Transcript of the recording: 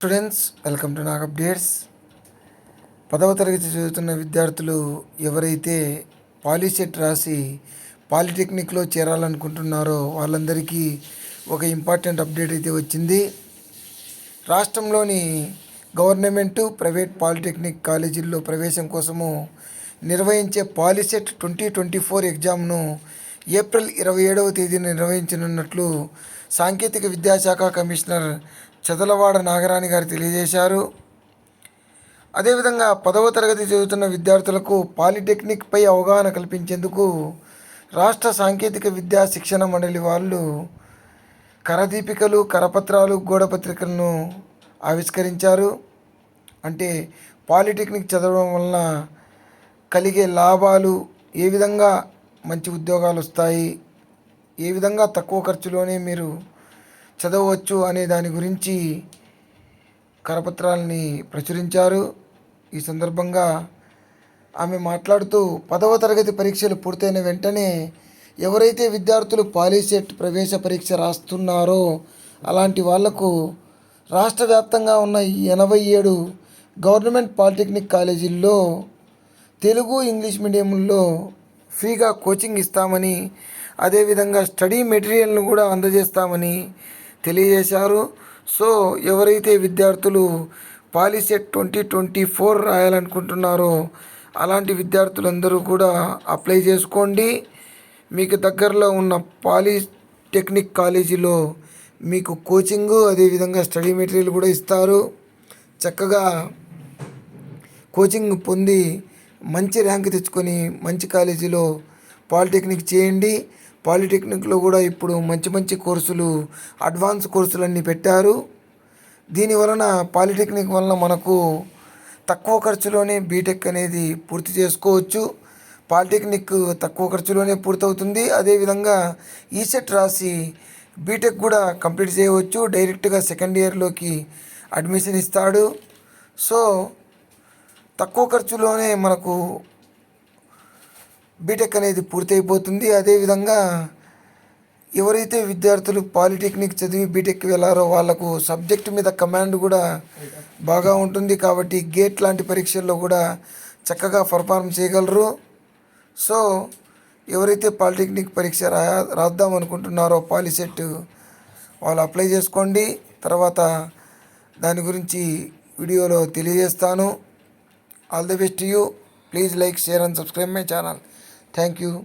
Students welcome to Nag updates పదవ తరగతి చదువుతున్న విద్యార్థులు ఎవరైతే పాలిసెట్ రాసి పాలిటెక్నిక్లో చేరాలనుకుంటున్నారో వాళ్ళందరికీ ఒక ఇంపార్టెంట్ అప్డేట్ అయితే వచ్చింది రాష్ట్రంలోని గవర్నమెంటు ప్రైవేట్ పాలిటెక్నిక్ కాలేజీల్లో ప్రవేశం కోసము నిర్వహించే పాలిసెట్ ట్వంటీ ట్వంటీ ఫోర్ ఎగ్జామ్ను ఏప్రిల్ ఇరవై ఏడవ తేదీన నిర్వహించనున్నట్లు సాంకేతిక విద్యాశాఖ కమిషనర్ చదలవాడ నాగరాణి గారు తెలియజేశారు అదేవిధంగా పదవ తరగతి చదువుతున్న విద్యార్థులకు పాలిటెక్నిక్పై అవగాహన కల్పించేందుకు రాష్ట్ర సాంకేతిక విద్యా శిక్షణ మండలి వాళ్ళు కరదీపికలు కరపత్రాలు గోడపత్రికలను ఆవిష్కరించారు అంటే పాలిటెక్నిక్ చదవడం వలన కలిగే లాభాలు ఏ విధంగా మంచి ఉద్యోగాలు వస్తాయి ఏ విధంగా తక్కువ ఖర్చులోనే మీరు చదవచ్చు అనే దాని గురించి కరపత్రాలని ప్రచురించారు ఈ సందర్భంగా ఆమె మాట్లాడుతూ పదవ తరగతి పరీక్షలు పూర్తయిన వెంటనే ఎవరైతే విద్యార్థులు పాలిసెట్ ప్రవేశ పరీక్ష రాస్తున్నారో అలాంటి వాళ్లకు రాష్ట్ర వ్యాప్తంగా ఉన్న ఎనభై ఏడు గవర్నమెంట్ పాలిటెక్నిక్ కాలేజీల్లో తెలుగు ఇంగ్లీష్ మీడియంలో ఫ్రీగా కోచింగ్ ఇస్తామని అదేవిధంగా స్టడీ మెటీరియల్ను కూడా అందజేస్తామని తెలియజేశారు సో ఎవరైతే విద్యార్థులు పాలిసెట్ ట్వంటీ ట్వంటీ ఫోర్ రాయాలనుకుంటున్నారో అలాంటి విద్యార్థులందరూ కూడా అప్లై చేసుకోండి మీకు దగ్గరలో ఉన్న పాలిటెక్నిక్ కాలేజీలో మీకు కోచింగ్ అదేవిధంగా స్టడీ మెటీరియల్ కూడా ఇస్తారు చక్కగా కోచింగ్ పొంది మంచి ర్యాంక్ తెచ్చుకొని మంచి కాలేజీలో పాలిటెక్నిక్ చేయండి పాలిటెక్నిక్లో కూడా ఇప్పుడు మంచి మంచి కోర్సులు అడ్వాన్స్ కోర్సులన్నీ పెట్టారు దీని వలన పాలిటెక్నిక్ వలన మనకు తక్కువ ఖర్చులోనే బీటెక్ అనేది పూర్తి చేసుకోవచ్చు పాలిటెక్నిక్ తక్కువ ఖర్చులోనే పూర్తవుతుంది అదేవిధంగా ఈసెట్ రాసి బీటెక్ కూడా కంప్లీట్ చేయవచ్చు డైరెక్ట్గా సెకండ్ ఇయర్లోకి అడ్మిషన్ ఇస్తాడు సో తక్కువ ఖర్చులోనే మనకు బీటెక్ అనేది పూర్తయిపోతుంది అదేవిధంగా ఎవరైతే విద్యార్థులు పాలిటెక్నిక్ చదివి బీటెక్ వెళ్ళారో వాళ్లకు సబ్జెక్ట్ మీద కమాండ్ కూడా బాగా ఉంటుంది కాబట్టి గేట్ లాంటి పరీక్షల్లో కూడా చక్కగా పర్ఫార్మ్ చేయగలరు సో ఎవరైతే పాలిటెక్నిక్ పరీక్ష రా రాద్దాం అనుకుంటున్నారో పాలిసెట్ వాళ్ళు అప్లై చేసుకోండి తర్వాత దాని గురించి వీడియోలో తెలియజేస్తాను all the best you Please like, share and subscribe my channel. Thank you.